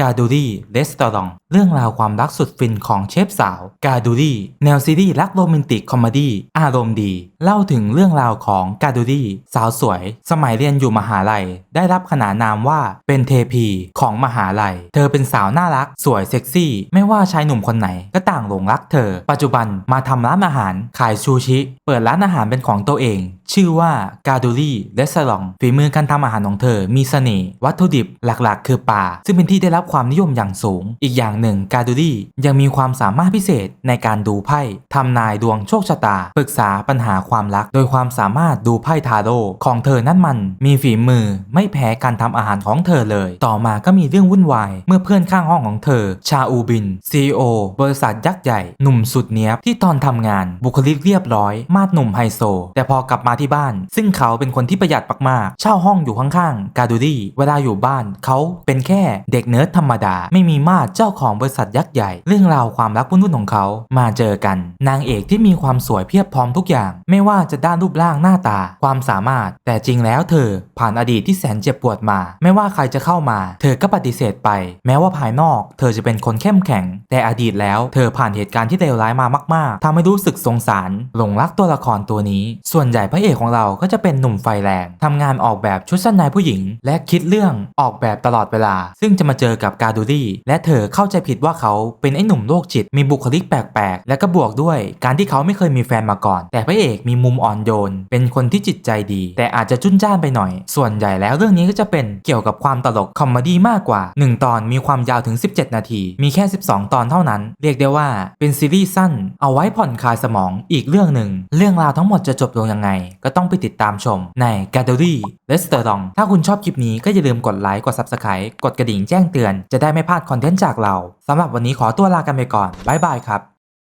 กาดูรี่เรสตอรอง เรื่องราวความรักสุดฟินของเชฟสาว กาดูรี่แนวซีรีส์รักโรแมนติกคอมเมดี้อารมณ์ดี เล่าถึงเรื่องราวของกาดูรี่สาวสวย สมัยเรียนอยู่มหาลัย ได้รับขนานนามว่าเป็นเทพีของมหาลัย เธอเป็นสาวน่ารัก สวยเซ็กซี่ ไม่ว่าชายหนุ่มคนไหนก็ต่างหลงรักเธอ ปัจจุบันมาทำร้านอาหารขายซูชิ เปิดร้านอาหารเป็นของตัวเอง ชื่อว่ากาดูรี่เรสซองฝีมือการทำอาหารของเธอมีเสน่ห์วัตถุดิบหลักๆ คือปลาซึ่งเป็นที่ได้รับความนิยมอย่างสูง อีกอย่างหนึ่งกาดูรี่ยังมีความสามารถพิเศษในการดูไพ่ทำนายดวงโชคชะตา ปรึกษาปัญหาความรัก โดยความสามารถดูไพ่ทาโร่ของเธอนั่นมัน มีฝีมือไม่แพ้การทำอาหารของเธอเลย ต่อมาก็มีเรื่องวุ่นวาย เมื่อเพื่อนข้างห้องของเธอ ชาอูบิน CEO บริษัทยักษ์ใหญ่ หนุ่มสุดเนี้ยบที่ตอนทำงานบุคลิกเรียบร้อย มาดหนุ่มไฮโซ แต่พอกลับมาที่บ้าน ซึ่งเขาเป็นคนที่ประหยัดมากๆเช่าห้องอยู่ข้างๆกาดูรี่เวลาอยู่บ้านเขาเป็นแค่เด็กเนิร์ดธรรมดาไม่มีมาดเจ้าของบริษัทยักษ์ใหญ่ เรื่องราวความรักวุ่นๆของเขามาเจอกัน นางเอกที่มีความสวยเพียบพร้อมทุกอย่าง ไม่ว่าจะด้านรูปร่างหน้าตา ความสามารถ แต่จริงแล้วเธอผ่านอดีตที่แสนเจ็บปวดมา ไม่ว่าใครจะเข้ามา เธอก็ปฏิเสธไป แม้ว่าภายนอก เธอจะเป็นคนเข้มแข็ง แต่อดีตแล้ว เธอผ่านเหตุการณ์ที่เลวร้ายมามาก ๆทำให้รู้สึกสงสาร หลงรักตัวละครตัวนี้ ส่วนใหญ่พระเอกของเราก็จะเป็นหนุ่มไฟแรงทำงานออกแบบชุดชั้นในผู้หญิง และคิดเรื่องออกแบบตลอดเวลา ซึ่งจะมาเจอกับกาดูรี่และเธอเข้าใจจผิดว่าเขาเป็นไอ้หนุ่มโรคจิต มีบุคลิกแปลกๆ และก็บวกด้วยการที่เขาไม่เคยมีแฟนมาก่อน แต่พระเอกมีมุมอ่อนโยน เป็นคนที่จิตใจดี แต่อาจจะจุนจ้านไปหน่อย ส่วนใหญ่แล้วเรื่องนี้ก็จะเป็นเกี่ยวกับความตลกคอมเมดี้มากกว่า 1 ตอนมีความยาวถึง 17 นาที มีแค่ 12 ตอนเท่านั้น เรียกได้ว่าเป็นซีรีส์สั้น เอาไว้ผ่อนคลายสมองอีกเรื่องหนึ่ง เรื่องราวทั้งหมดจะจบลงยังไง ก็ต้องไปติดตามชมใน g a l l e r y r e s t a u r a n t ถ้าคุณชอบคลิปนี้ก็อย่าลืมกดไลค์ กด Subscribe กดกระดิ่งแจ้งเตือน จะได้ไม่พลาดคอนเทนต์จากเราสำหรับวันนี้ขอตัวลากันไปก่อนบ๊ายบายครับ